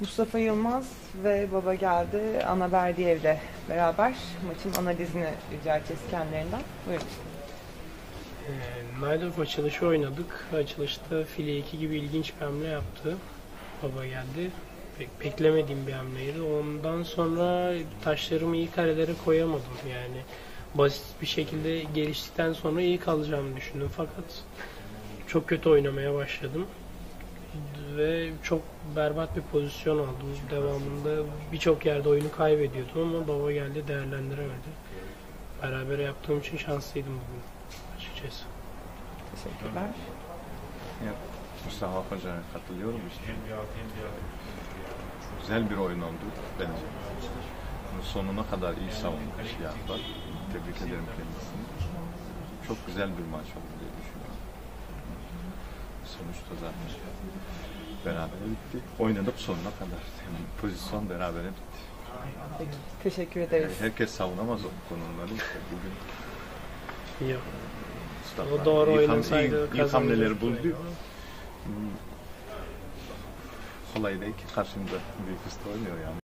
Mustafa Yılmaz ve Baba Geldi Ana Berdiyev'le beraber maçın analizini rica edeceğiz kendilerinden. Buyurun. E, Naydorf açılışı oynadık. Açılışta file 2 gibi ilginç bir hamle yaptı. Baba geldi. Pek beklemediğim bir hamleydi. Ondan sonra taşlarımı iyi karelere koyamadım. Yani basit bir şekilde geliştikten sonra iyi kalacağımı düşündüm. Fakat çok kötü oynamaya başladım. Ve çok berbat bir pozisyon aldım. Devamında birçok yerde oyunu kaybediyordum ama baba geldi değerlendiremedi. Beraber yaptığım için şanslıydım bugün açıkçası. Teşekkürler. Ya, Mustafa Hoca'ya katılıyorum işte. Güzel bir oyun oldu bence. Sonuna kadar iyi savundu Şiaflar. Tebrik ederim kendisini. Çok güzel bir maç oldu diye düşünüyorum. Sonuçta zaten beraber bitti. Oynadık sonuna kadar. Yani pozisyon beraber bitti. Peki, Teşekkür ederiz. Herkes savunamaz o konumları. İşte bugün Yok. Mustafa O doğru oynasaydı iyi, iyi hamleleri buldu. yani. Kolay değil ki karşımda büyük usta oynuyor yani.